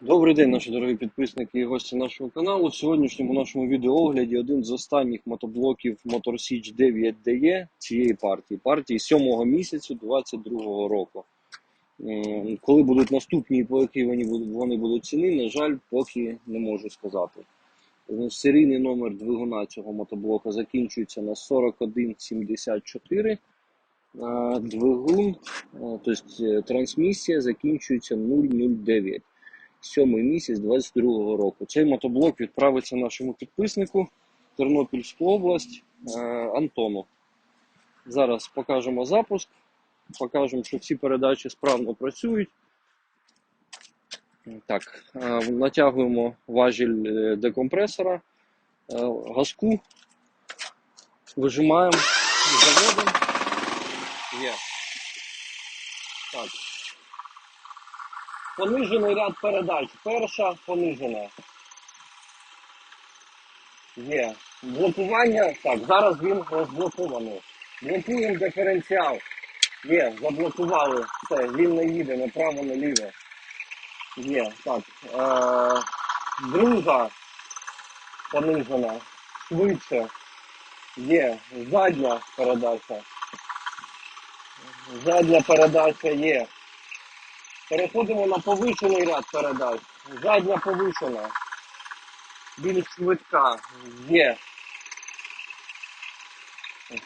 Добрий день, наші дорогі підписники і гості нашого каналу. В сьогоднішньому нашому відеоогляді один з останніх мотоблоків Motor Siege 9DE цієї партії, партії 7-го місяцю 22-го року. Коли будуть наступні і по якій вони будуть, вони будуть ціни, на жаль, поки не можу сказати. Е, Серійний номер двигуна цього мотоблока закінчується на 4174. а Двигун, е, тобто трансмісія закінчується 009 сьомий місяць 22-го року. Цей мотоблок відправиться нашому підписнику Тернопільську область е, Антону. Зараз покажемо запуск, покажемо, що всі передачі справно працюють. Так, е, натягуємо важіль е, декомпресора, газку, вижимаємо, заводимо. Є. Так. Понижений ряд передач. Перша понижена. Є. Блокування. Так, зараз він розблокований. Блокуємо диференціал. Є, заблокували. Все, він не їде, направо, наліво. Є. Так. Е- друга понижена. Швидше. Є. Задня передача. Задня передача є. Переходимо на повишений ряд передач. Задня повишена. Більш швидка. Є.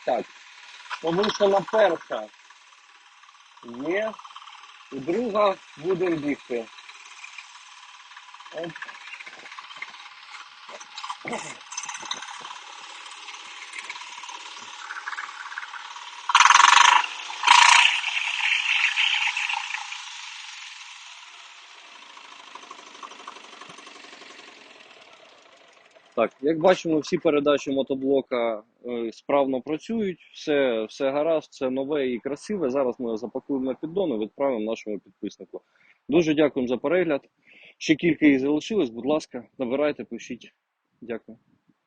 Так. Повишена перша. Є. І друга будемо бігти. Оп. Так, як бачимо, всі передачі мотоблока е, справно працюють, все, все гаразд, все нове і красиве. Зараз ми запакуємо на піддон і відправимо нашому підписнику. Дуже дякуємо за перегляд. Ще кілька їх залишилось, будь ласка, набирайте, пишіть. Дякую.